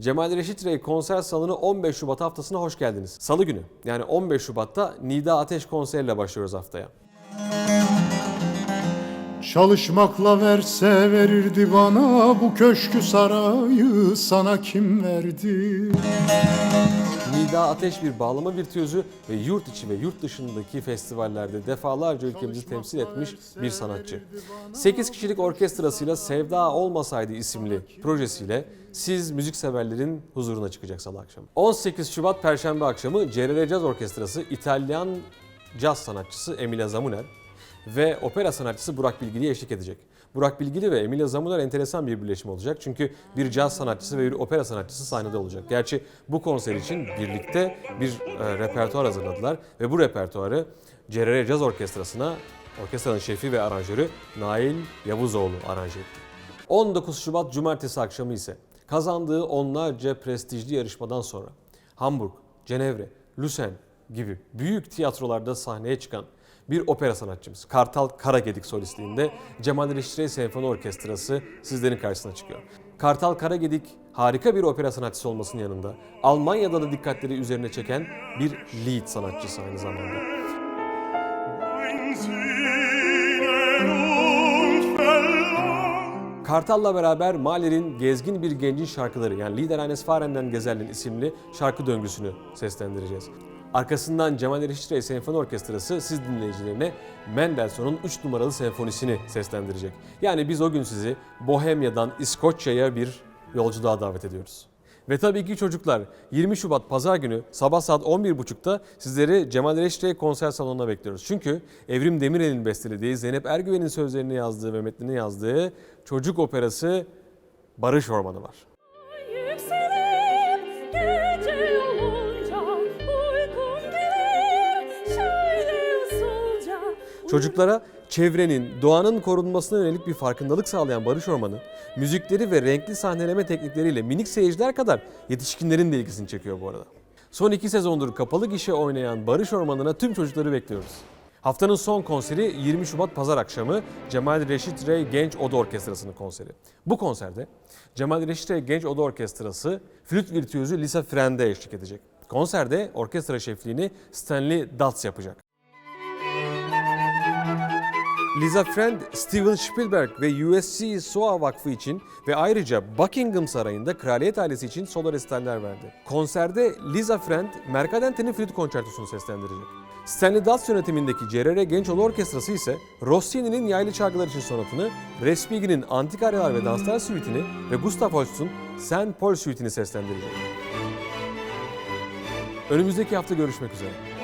Cemal Reşit Rey konser salonu 15 Şubat haftasına hoş geldiniz. Salı günü yani 15 Şubat'ta Nida Ateş konseriyle başlıyoruz haftaya. Çalışmakla verse verirdi bana bu köşkü sarayı sana kim verdi? Nida Ateş bir bağlama virtüözü ve yurt içi ve yurt dışındaki festivallerde defalarca ülkemizi temsil etmiş bir sanatçı. 8 kişilik orkestrasıyla Sevda Olmasaydı isimli projesiyle siz müzikseverlerin huzuruna çıkacak salı akşamı. 18 Şubat Perşembe akşamı CRR Caz Orkestrası İtalyan caz sanatçısı Emilia Zamuner ve opera sanatçısı Burak Bilgili'ye eşlik edecek. Burak Bilgili ve Emilia Zamuner enteresan bir birleşim olacak. Çünkü bir caz sanatçısı ve bir opera sanatçısı sahnede olacak. Gerçi bu konser için birlikte bir e, repertuar hazırladılar ve bu repertuarı CRR Caz Orkestrası'na orkestranın şefi ve aranjörü Nail Yavuzoğlu aranje etti. 19 Şubat Cumartesi akşamı ise kazandığı onlarca prestijli yarışmadan sonra Hamburg, Cenevre, Lüsen gibi büyük tiyatrolarda sahneye çıkan bir opera sanatçımız Kartal Karagedik solistliğinde Cemal Reşit Rey Senfoni Orkestrası sizlerin karşısına çıkıyor. Kartal Karagedik harika bir opera sanatçısı olmasının yanında Almanya'da da dikkatleri üzerine çeken bir lead sanatçısı aynı zamanda. Kartal'la beraber Mahler'in Gezgin Bir Gencin şarkıları yani Lieder eines Fahrenden Gesellen isimli şarkı döngüsünü seslendireceğiz. Arkasından Cemal Rey Senfoni Orkestrası siz dinleyicilerine Mendelssohn'un 3 numaralı senfonisini seslendirecek. Yani biz o gün sizi Bohemya'dan İskoçya'ya bir yolculuğa davet ediyoruz. Ve tabii ki çocuklar 20 Şubat Pazar günü sabah saat 11.30'da sizleri Cemal Reşit Rey konser salonuna bekliyoruz. Çünkü Evrim Demirel'in bestelediği, Zeynep Ergüven'in sözlerini yazdığı ve metnini yazdığı çocuk operası Barış Ormanı var. Çocuklara çevrenin, doğanın korunmasına yönelik bir farkındalık sağlayan Barış Ormanı, müzikleri ve renkli sahneleme teknikleriyle minik seyirciler kadar yetişkinlerin de ilgisini çekiyor bu arada. Son iki sezondur kapalı gişe oynayan Barış Ormanı'na tüm çocukları bekliyoruz. Haftanın son konseri 20 Şubat Pazar akşamı Cemal Reşit Rey Genç Oda Orkestrası'nın konseri. Bu konserde Cemal Reşit Rey Genç Oda Orkestrası flüt virtüözü Lisa Frende eşlik edecek. Konserde orkestra şefliğini Stanley Dutz yapacak. Lisa Friend, Steven Spielberg ve USC SOA Vakfı için ve ayrıca Buckingham Sarayı'nda kraliyet ailesi için solo resitaller verdi. Konserde Lisa Friend, Mercadente'nin flüt konçertosunu seslendirecek. Stanley Dutz yönetimindeki CRR Gençoğlu Orkestrası ise Rossini'nin yaylı çalgılar için sonatını, Respighi'nin Antik Aryalar ve Danslar Suite'ini ve Gustav Holst'un Saint Paul Suite'ini seslendirecek. Önümüzdeki hafta görüşmek üzere.